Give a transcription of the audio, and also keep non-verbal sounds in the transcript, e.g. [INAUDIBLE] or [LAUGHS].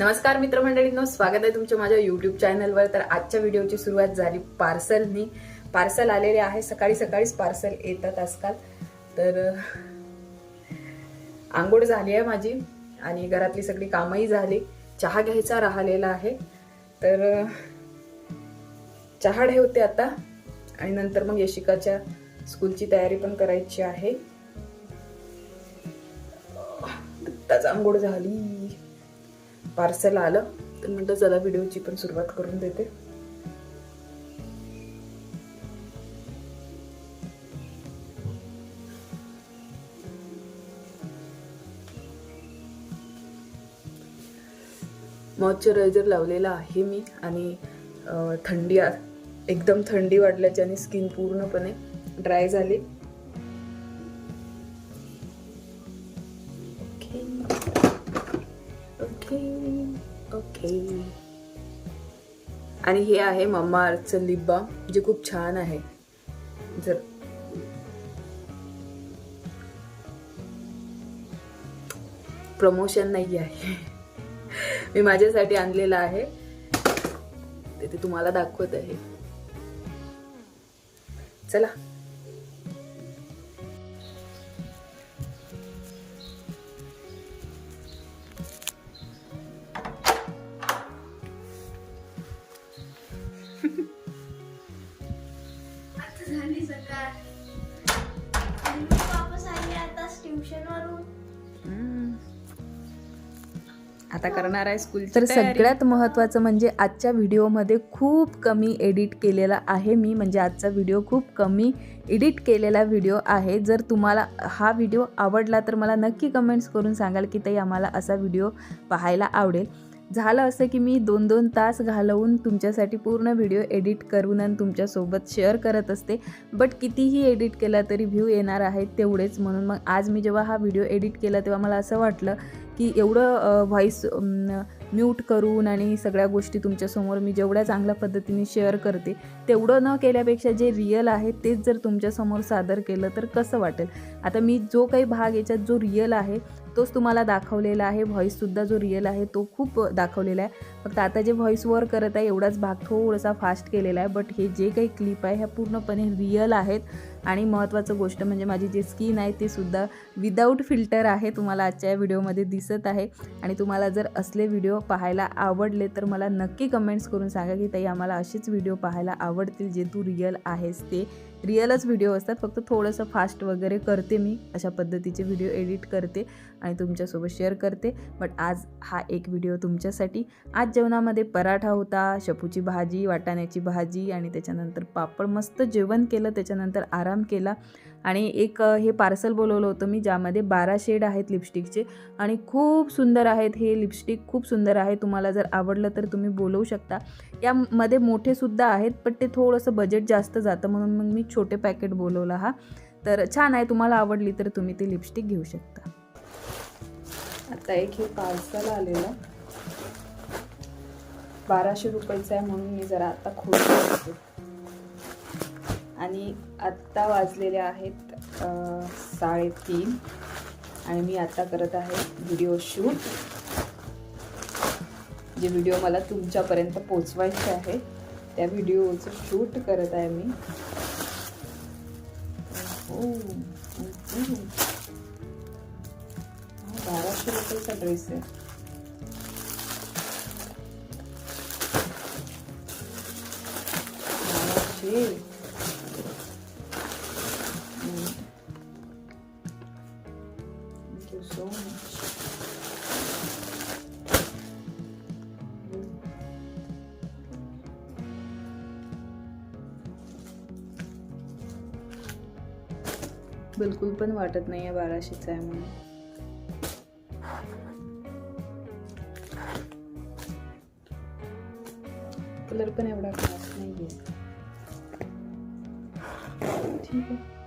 नमस्कार मित्रमंडळींनो स्वागत आहे तुमच्या माझ्या युट्यूब चॅनलवर तर आजच्या व्हिडिओची सुरुवात झाली पार्सलनी. पार्सल आलेले आहे सकाळी सकाळीच पार्सल येतात आजकाल. तर आंघोळ झाली आहे माझी आणि घरातली सगळी कामही झाली. चहा घ्यायचा राहिलेला आहे. तर चहा ठेवते आता आणि नंतर मग यशिकाच्या स्कूलची तयारी पण करायची आहे. आत्ताच आंघोळ झाली. पार्सल आलं तर म्हटलं चला व्हिडिओची पण सुरुवात करून देते. मॉइश्चरायझर लावलेला आहे मी आणि थंडी आ- एकदम थंडी वाढल्याच्याने स्किन पूर्णपणे ड्राय झाली. ओके ओके आणि हे आहे मम्मा अर्थचं लिप बाम जे खूप छान आहे. जर प्रमोशन नाही आहे. [LAUGHS] मी माझ्यासाठी आणलेलं आहे. ते ते तुम्हाला दाखवत आहे. चला. आता करणार आहे स्कूल तर सगळ्यात महत्त्वाचं म्हणजे आजच्या व्हिडिओमध्ये खूप कमी एडिट केलेला आहे मी म्हणजे आजचा व्हिडिओ खूप कमी एडिट केलेला व्हिडिओ आहे. जर तुम्हाला हा व्हिडिओ आवडला तर मला नक्की कमेंट्स करून सांगाल की ताई आम्हाला असा व्हिडिओ पाहायला आवडेल. झालं असं की मी दोन दोन तास घालवून तुमच्यासाठी पूर्ण व्हिडिओ एडिट करून आणि तुमच्यासोबत शेअर करत असते. बट कितीही एडिट केला तरी व्ह्यू येणार आहेत तेवढेच म्हणून. मग आज मी जेव्हा हा व्हिडिओ एडिट केला तेव्हा मला असं वाटलं की एवढं व्हॉईस म्यूट करून आणि सगळ्या गोष्टी तुमच्यासमोर मी जेवढ्या चांगल्या पद्धतीने शेअर करते तेवढं न केल्यापेक्षा जे रिअल आहे तेच जर तुमच्यासमोर सादर केलं तर कसं वाटेल? आता मी जो काही भाग याच्यात जो रिअल आहे तोच तुम्हाला दाखवलेला आहे. व्हॉईससुद्धा जो रिअल आहे तो खूप दाखवलेला आहे. फक्त आता जे व्हॉईस वर करत आहे एवढाच भाग थोडासा फास्ट केलेला आहे. बट हे जे काही क्लिप आहे ह्या पूर्णपणे रिअल आहेत. आणि महत्त्वाचं गोष्ट म्हणजे माझी जी स्किन आहे ती सुद्धा विदाऊट फिल्टर आहे तुम्हाला आजच्या या व्हिडिओमध्ये दिसत आहे. आणि तुम्हाला जर असले व्हिडिओ पाहायला आवडले तर मला नक्की कमेंट्स करून सांगा की ताई आम्हाला असेच व्हिडिओ पाहायला आवडतील जे तू रिअल आहेस ते. रिअलच व्हिडिओ असतात फक्त थोडंसं फास्ट वगैरे करते मी अशा पद्धतीचे व्हिडिओ एडिट करते आणि तुमच्यासोबत शेअर करते. बट आज हा एक व्हिडिओ तुमच्यासाठी. आज जेवणामध्ये पराठा होता शपूची भाजी वाटाण्याची भाजी आणि त्याच्यानंतर पापड मस्त जेवण केलं त्याच्यानंतर आराम केला. आणि एक हे पार्सल बोलवलं होतं मी ज्यामध्ये बारा शेड आहेत लिपस्टिकचे आणि खूप सुंदर आहेत. हे लिपस्टिक खूप सुंदर आहे. तुम्हाला जर आवडलं तर तुम्ही बोलवू शकता. यामध्ये मोठेसुद्धा आहेत पण ते थोडंसं बजेट जास्त जातं म्हणून मग मी छोटे पॅकेट बोलवला हा. तर छान आहे तुम्हाला आवडली तर तुम्ही ते लिपस्टिक घेऊ शकता. आता एक हे पार्सल आलेलं. बाराशे रुपयाचं आहे म्हणून मी जरा आता खोल आणि आत्ता वाजलेले आहेत साडेतीन. आणि मी आत्ता करत आहे व्हिडिओ शूट जे व्हिडिओ मला तुमच्यापर्यंत पोचवायचे आहे त्या व्हिडिओचं शूट करत आहे मी. हो बाराशे रुपयाचा ड्रेस आहे. बाराशे. Thank you so much. बिलकुल पण वाटत नाही आहे बाराशेचा आहे म्हणून कलर पण एवढा खास नाही आहे ठीक आहे